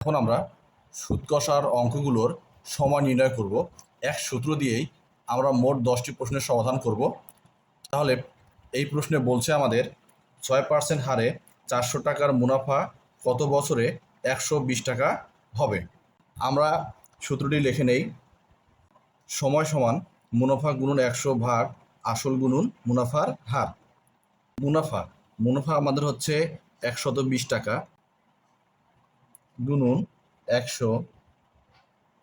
এখন আমরা সুদ কষার অঙ্কগুলোর সময় নির্ণয় করব। এক সূত্র দিয়েই আমরা মোট দশটি প্রশ্নের সমাধান করব। তাহলে এই প্রশ্নে বলছে আমাদের ছয় পার্সেন্ট হারে চারশো টাকার মুনাফা কত বছরে একশো বিশ টাকা হবে? আমরা সূত্রটি লিখে নেই। সময় সমান মুনাফা গুণন একশো ভাগ আসল গুণন মুনাফার হার। মুনাফা মুনাফা আমাদের হচ্ছে একশত বিশ টাকা। গুণন একশো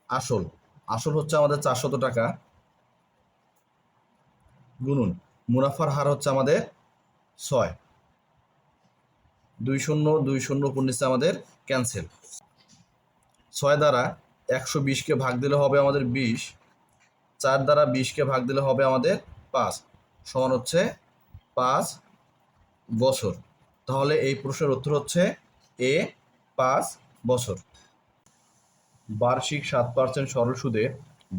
আসল। আসল হচ্ছে আমাদের চারশত টাকা। গুণন মুনাফার হার হচ্ছে আমাদের ছয়। দুই শূন্য দুই শূন্য উপর আমাদের ক্যান্সেল। ছয় দ্বারা একশো বিশকে ভাগ দিলে হবে আমাদের বিশ। চার দ্বারা বিশকে ভাগ দিলে হবে আমাদের পাঁচ। সমান হচ্ছে পাঁচ বছর। তাহলে এই প্রশ্নের উত্তর হচ্ছে এ পাঁচ বছর। বার্ষিক সাত পার্সেন্ট সরল সুদে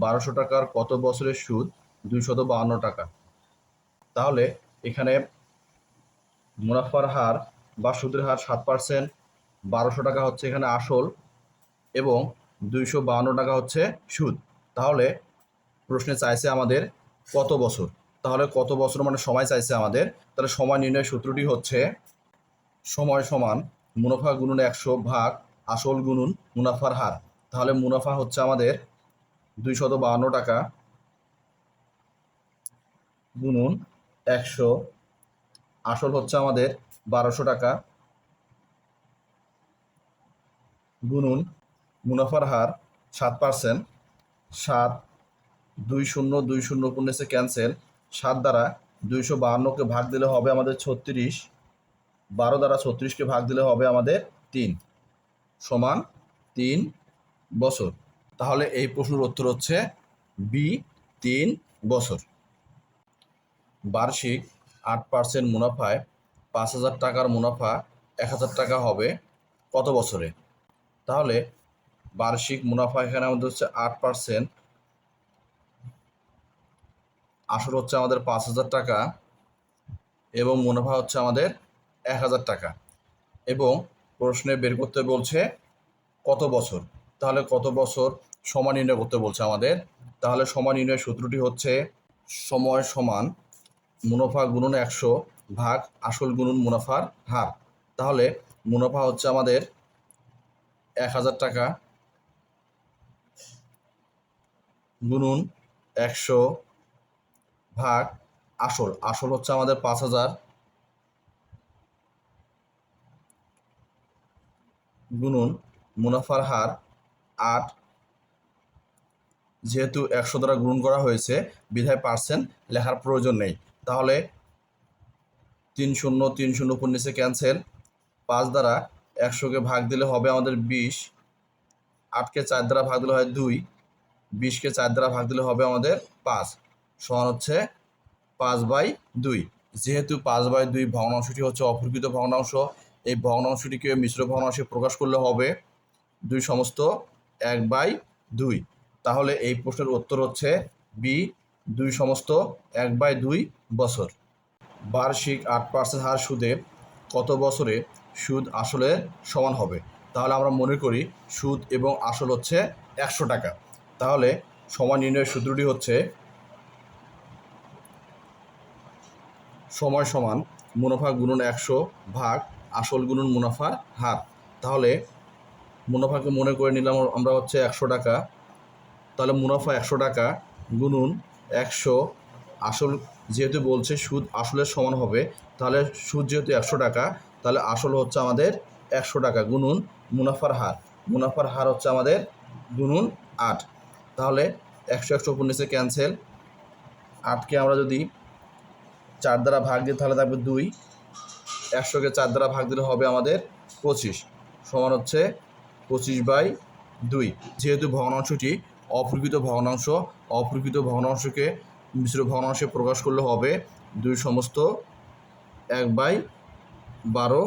বারোশো টাকার কত বছরের সুদ? দুইশত বাহান্ন টাকা। তাহলে এখানে মুনাফার হার বা সুদের হার সাত পার্সেন্ট বারোশো টাকা হচ্ছে এখানে আসল এবং দুইশো বাহান্ন টাকা হচ্ছে সুদ। তাহলে প্রশ্নে চাইছে আমাদের কত বছর? তাহলে কত বছর মানে সময় চাইছে আমাদের? তাহলে সময় নির্ণয় সূত্রটি হচ্ছে সময় সমান মুনাফা গুণন একশো ভাগ আসল গুনুন, মুনাফার হার। তাহলে মুনাফা হচ্ছে আমাদের দুইশত বাহান্ন টাকা। গুনুন একশো। আসল হচ্ছে আমাদের বারোশো টাকা। গুনুন মুনাফার হার সাত পার্সেন্ট। সাত, দুই শূন্য দুই শূন্য উপন্যাসে ক্যান্সেল। সাত দ্বারা দুইশো বাহান্নকে ভাগ দিলে হবে আমাদের ছত্রিশ। বারো দ্বারা ছত্রিশকে ভাগ দিলে হবে আমাদের তিন। সমান তিন বছর। তাহলে এই প্রশ্নের উত্তর হচ্ছে বি তিন বছর। বার্ষিক আট পার্সেন্ট মুনাফায় পাঁচ হাজার টাকার মুনাফা এক হাজার টাকা হবে কত বছরে? তাহলে বার্ষিক মুনাফা এখানে আমাদের হচ্ছে আট পার্সেন্ট আসল হচ্ছে আমাদের পাঁচ হাজার টাকা এবং মুনাফা হচ্ছে আমাদের এক হাজার টাকা। এবং প্রশ্নে বের করতে বলছে, কত বছর? তাহলে কত বছর সমান নির্ণয় করতে বলছে আমাদের। তাহলে সমান নির্ণয়ের সূত্রটি হচ্ছে সময় সমান মুনাফা গুণন একশো ভাগ আসল গুণন মুনাফার হার। তাহলে মুনাফা হচ্ছে আমাদের এক হাজার টাকা গুণন একশো ভাগ আসল। আসল হচ্ছে আমাদের পাঁচ হাজার গুণন মুনাফার হার আট। যেহেতু একশো দ্বারা গুণন করা হয়েছে, বিধায় পার্সেন্ট লেখার প্রয়োজন নেই। তাহলে তিন শূন্য তিন শূন্য উপর নিচে ক্যান্সেল পাঁচ দ্বারা একশোকে ভাগ দিলে হবে আমাদের বিশ। আটকে চার দ্বারা ভাগ দিলে হয় দুই। বিশকে চার দ্বারা ভাগ দিলে হবে আমাদের পাঁচ। সমান হচ্ছে পাঁচ বাই দুই। যেহেতু পাঁচ বাই দুই ভগ্নাংশটি হচ্ছে অপ্রকৃত ভগ্নাংশ এই ভগ্নাংশটিকে মিশ্র ভগ্নাংশে প্রকাশ করলে হবে দুই সমস্ত এক বাই দুই। তাহলে এই প্রশ্নের উত্তর হচ্ছে বি দুই সমস্ত এক বাই দুই বছর। বার্ষিক আট পার্সেন্ট হার সুদে কত বছরে সুদ আসলে সমান হবে? তাহলে আমরা মনে করি সুদ এবং আসল হচ্ছে একশো টাকা। তাহলে সময় নির্ণয়ের সূত্রটি হচ্ছে সময় সমান মুনাফা গুণন একশো ভাগ আসল গুণন মুনাফার হার। তাহলে মুনাফাকে মনে করে নিলাম আমরা হচ্ছে একশো টাকা। তাহলে মুনাফা একশো টাকা গুণন একশো। আসল যেহেতু বলছে সুদ আসলের সমান হবে, তাহলে সুদ যেহেতু একশো টাকা, তাহলে আসল হচ্ছে আমাদের একশো টাকা গুণন মুনাফার হার। মুনাফার হার হচ্ছে আমাদের গুণন আট। তাহলে একশো একশো উপর নিচে ক্যান্সেল আটকে আমরা যদি চার দ্বারা ভাগ দিই, তাহলে থাকবে দুই। একশোকে চার দ্বারা ভাগ দিলে হবে আমাদের পঁচিশ, সমান হচ্ছে পঁচিশ বাই দুই। যেহেতু ভগ্নাংশটি অপ্রকৃত ভগ্নাংশ অপ্রকৃত ভগ্নাংশকে মিশ্র ভগ্নাংশে প্রকাশ করলে হবে দুই সমস্ত এক বাই বারো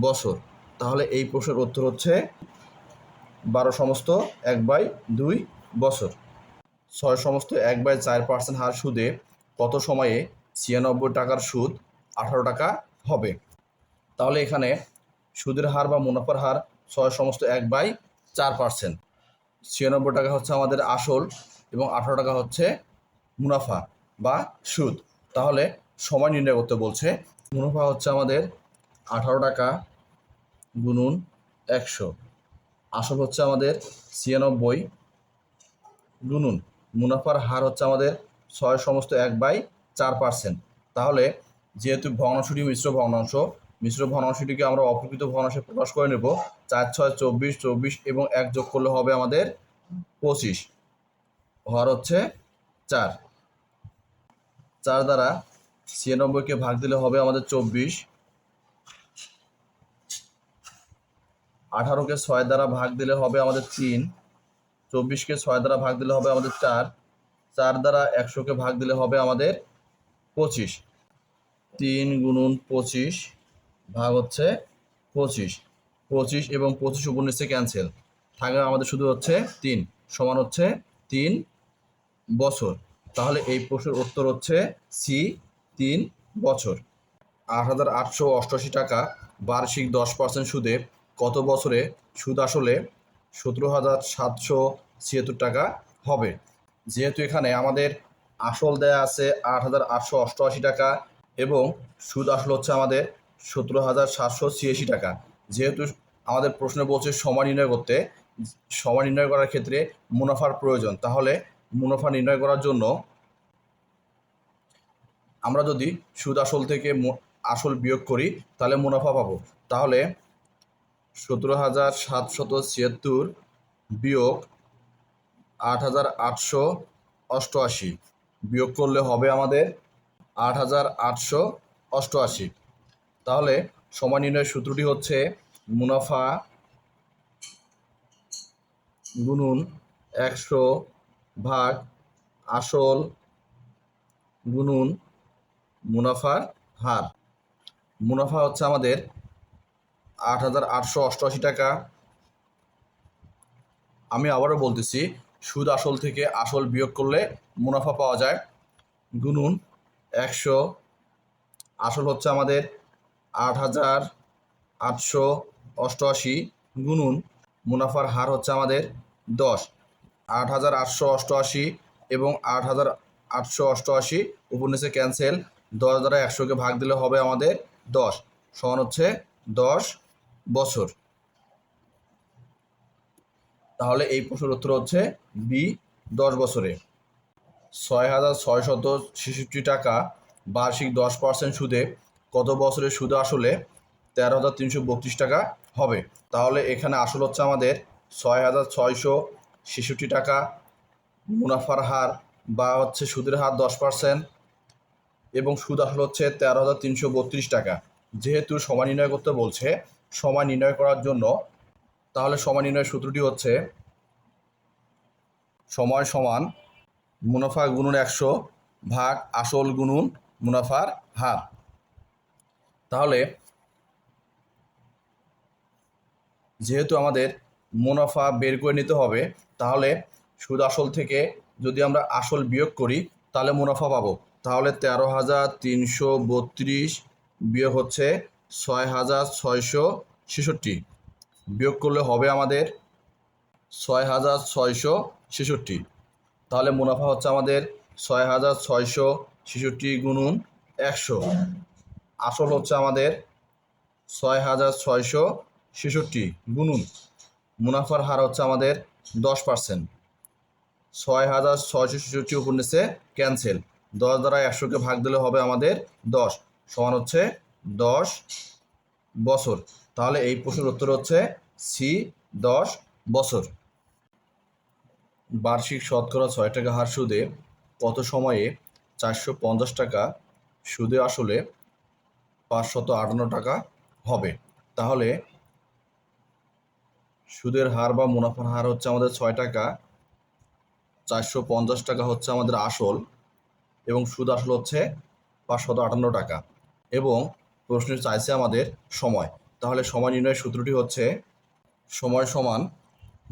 বছর। তাহলে এই প্রশ্নের উত্তর হচ্ছে বারো সমস্ত এক বাই দুই বছর। ছয় সমস্ত এক বাই চার পার্সেন্ট হার সুদে কত সময়ে ছিয়ানব্বই টাকার সুদ আঠারো টাকা হবে। তাহলে এখানে সুদের হার বা মুনাফার হার ছয় সমস্ত এক বাই চার পার্সেন্ট ছিয়ানব্বই টাকা হচ্ছে আমাদের আসল এবং আঠারো টাকা হচ্ছে মুনাফা বা সুদ। তাহলে সময় নির্ণয় করতে বলছে, মুনাফা হচ্ছে আমাদের আঠারো টাকা গুনুন একশো। আসল হচ্ছে আমাদের ছিয়ানব্বই গুনুন মুনাফার হার হচ্ছে আমাদের ছয় সমস্ত এক বাই চার পার্সেন্ট তাহলে যেহেতু ভগ্নাংশটি মিশ্র ভগ্নাংশ, মিশ্র ভগ্নাংশটিকে আমরা অপ্রকৃত ভগ্নাংশে প্রকাশ করে নেব। চার, ছয়, চব্বিশ চব্বিশ এবং এক যোগ করলে হবে আমাদের পঁচিশ। হর হচ্ছে চার। চার দ্বারা ছিয়ানব্বইকে ভাগ দিলে হবে আমাদের চব্বিশ। আঠারোকে ছয় দ্বারা ভাগ দিলে হবে আমাদের তিন। চব্বিশকে ছয় দ্বারা ভাগ দিলে হবে আমাদের চার। চার দ্বারা একশোকে ভাগ দিলে হবে আমাদের পঁচিশ। তিন গুণুন পঁচিশ ভাগ হচ্ছে পঁচিশ। পঁচিশ এবং পঁচিশ উপর নিচে ক্যান্সেল থাকে আমাদের শুধু হচ্ছে তিন, সমান হচ্ছে তিন বছর। তাহলে এই প্রশ্নের উত্তর হচ্ছে সি, তিন বছর। আট হাজার আটশো অষ্টআশি টাকা বার্ষিক দশ পার্সেন্ট সুদে কত বছরে সুদ আসলে সতেরো হাজার সাতশো ছিয়াত্তর টাকা হবে? যেহেতু এখানে আমাদের আসল দেয়া আছে আট হাজার আটশো অষ্টআশি টাকা এবং সুদ আসল হচ্ছে আমাদের সতেরো হাজার সাতশো ছিয়াশি টাকা। যেহেতু আমাদের প্রশ্ন বলছে সময় নির্ণয় করতে, সময় নির্ণয় করার ক্ষেত্রে মুনাফার প্রয়োজন। তাহলে মুনাফা নির্ণয় করার জন্য আমরা যদি সুদ আসল থেকে আসল বিয়োগ করি, তাহলে মুনাফা পাবো। তাহলে সতেরো হাজার সাতশত ছিয়াত্তর বিয়োগ আট হাজার আটশো অষ্টআশি বিয়োগ করলে হবে আমাদের আট হাজার আটশো অষ্টআশি। তাহলে সময় সূত্রটি হচ্ছে মুনাফা গুনুন একশো ভাগ আসল গুনুন মুনাফার হার। মুনাফা হচ্ছে আমাদের আট হাজার আটশো অষ্টআশি টাকা। আমি আবারও বলতেছি, সুদ আসল থেকে আসল বিয়োগ করলে মুনাফা পাওয়া যায় গুনুন একশো। আসল হচ্ছে আমাদের আট হাজার আটশো অষ্টআশি গুনুন মুনাফার হার হচ্ছে আমাদের দশ। আট হাজার আটশো অষ্টআশি এবং আট হাজার আটশো অষ্টআশি উপন্যাসে ক্যান্সেল দশ দ্বারা একশোকে ভাগ দিলে হবে আমাদের দশ। সমান হচ্ছে দশ বছর। তাহলে এই প্রশ্নের উত্তর হচ্ছে বি, দশ বছরে। ছয় হাজার ছয় ছয়শত ছেষট্টি টাকা বার্ষিক দশ পার্সেন্ট সুদে কত বছরের সুদ আসলে তেরো হাজার তিনশো বত্রিশ টাকা হবে? তাহলে এখানে আসল হচ্ছে আমাদের ছয় হাজার ছয়শো ছেষট্টি টাকা মুনাফার হার বা হচ্ছে সুদের হার দশ পার্সেন্ট এবং সুদ আসল হচ্ছে তেরো হাজার তিনশো বত্রিশ টাকা। যেহেতু সময় নির্ণয় করতে বলছে সময় নির্ণয় করার জন্য তাহলে সময় নির্ণয়ের সূত্রটি হচ্ছে সময় সমান মুনাফা গুণন একশো ভাগ আসল গুণন মুনাফার হার। তাহলে যেহেতু আমাদের মুনাফা বের করে নিতে হবে, তাহলে সুদ আসল থেকে যদি আমরা আসল বিয়োগ করি, তাহলে মুনাফা পাবো। তাহলে তেরো হাজার তিনশো বত্রিশ বিয়োগ হচ্ছে ছয় হাজার ছয়শো ছেষট্টি। বিয়োগ করলে হবে আমাদের ছয় হাজার ছয়শো ছেষট্টি। তাহলে মুনাফা হচ্ছে আমাদের ছয় হাজার ছয়শো ছেষট্টি গুণুন একশো। আসল হচ্ছে আমাদের ছয় হাজার ছয়শো ছেষট্টি গুণুন। মুনাফার হার হচ্ছে আমাদের দশ পার্সেন্ট ছয় হাজার ছয়শো ছেষট্টি উপর ক্যান্সেল দশ দ্বারা একশোকে ভাগ দিলে হবে আমাদের দশ। সমান হচ্ছে দশ বছর। তাহলে এই প্রশ্নের উত্তর হচ্ছে সি দশ বছর। বার্ষিক শতকরা ছয় টাকা হার সুদে কত সময়ে চারশো পঞ্চাশ টাকা সুদে আসলে পাঁচশত আটান্ন টাকা হবে? তাহলে সুদের হার বা মুনাফার হার হচ্ছে আমাদের ছয় টাকা, চারশো পঞ্চাশ টাকা হচ্ছে আমাদের আসল এবং সুদ আসল হচ্ছে পাঁচশত আটান্ন টাকা। এবং প্রশ্নে চাইছে আমাদের সময়। তাহলে সময় নির্ণয়ের সূত্রটি হচ্ছে সময় সমান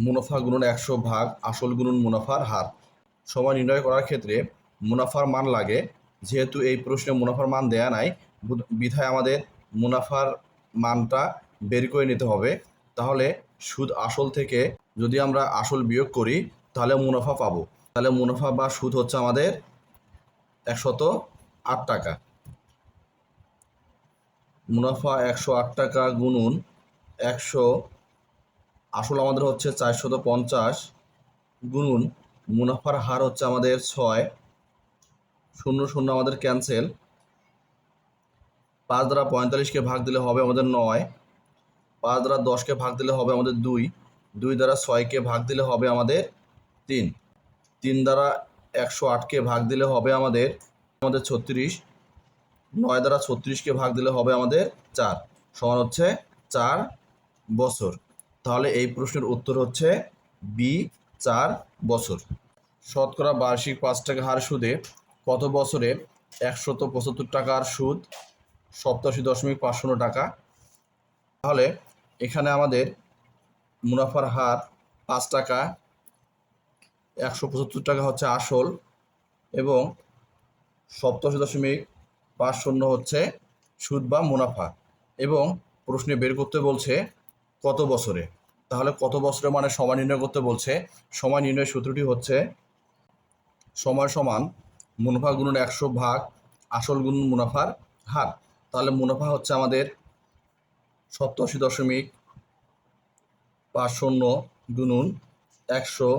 মুনাফা গুণন একশো ভাগ, আসল গুণন মুনাফার হার। সময় নির্ণয় করার ক্ষেত্রে মুনাফার মান লাগে। যেহেতু এই প্রশ্নে মুনাফার মান দেয়া নাই, বুধ- বিধায় আমাদের মুনাফার মানটা বের করে নিতে হবে। তাহলে সুদ আসল থেকে যদি আমরা আসল বিয়োগ করি, তাহলে মুনাফা পাবো। তাহলে মুনাফা বা সুদ হচ্ছে আমাদের একশত আট টাকা। মুনাফা একশো আট টাকা গুনুন একশো আসল আমাদের হচ্ছে চারশত পঞ্চাশ গুনুন, মুনাফার হার হচ্ছে আমাদের ছয়, শূন্য শূন্য আমাদের ক্যান্সেল পাঁচ দ্বারা পঁয়তাল্লিশকে ভাগ দিলে হবে আমাদের নয়, পাঁচ দ্বারা দশকে ভাগ দিলে হবে আমাদের দুই দুই দ্বারা ছয়কে ভাগ দিলে হবে আমাদের তিন তিন দ্বারা একশো আটকে ভাগ দিলে হবে আমাদের আমাদের ছত্রিশ, নয় দ্বারা ছত্রিশকে ভাগ দিলে হবে আমাদের চার, সমান হচ্ছে চার বছর। তাহলে এই প্রশ্নের উত্তর হচ্ছে বি, চার বছর। শতকরা বার্ষিক পাঁচ টাকা হার সুদে কত বছরে একশত পঁচাত্তর টাকার সুদ? সপ্তাশি দশমিক পাঁচ শূন্য টাকা। তাহলে এখানে আমাদের মুনাফার হার পাঁচ টাকা একশো পঁচাত্তর টাকা হচ্ছে আসল এবং সপ্তাশি দশমিক পাঁচ শূন্য হচ্ছে সুদ বা মুনাফা। এবং প্রশ্নে বের করতে বলছে কত বছরে? তাহলে কত বছরে মানে সময় নির্ণয় করতে বলছে? সময় নির্ণয় সূত্রটি হচ্ছে সময় সমান মুনাফা গুণন একশো ভাগ আসল গুণন মুনাফার হার। তাহলে মুনাফা হচ্ছে আমাদের সপ্তাশি দশমিক পাঁচ শূন্য গুণন একশো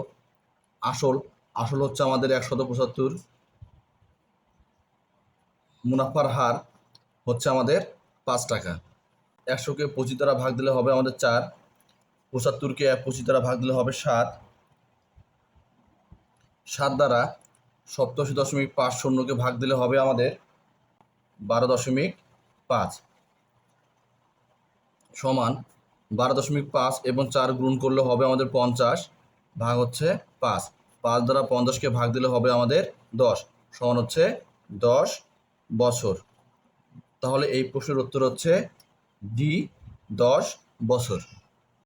আসল। আসল হচ্ছে আমাদের একশত পঁচাত্তর। মুনাফার হার হচ্ছে আমাদের পাঁচ টাকা। একশোকে পঁচিশ দ্বারা ভাগ দিলে হবে আমাদের চার। পঁচাত্তরকে পঁচিশ দ্বারা ভাগ দিলে হবে সাত। সাত দ্বারা সপ্তাশি দশমিক পাঁচ শূন্যকে ভাগ দিলে হবে আমাদের বারো দশমিক পাঁচ। সমান বারো দশমিক পাঁচ এবং চার গুণ করলে হবে আমাদের পঞ্চাশ ভাগ হচ্ছে পাঁচ। পাঁচ দ্বারা পঞ্চাশকে ভাগ দিলে হবে আমাদের দশ। সমান হচ্ছে দশ বছর। তাহলে এই প্রশ্নের উত্তর হচ্ছে ডি দশ বছর।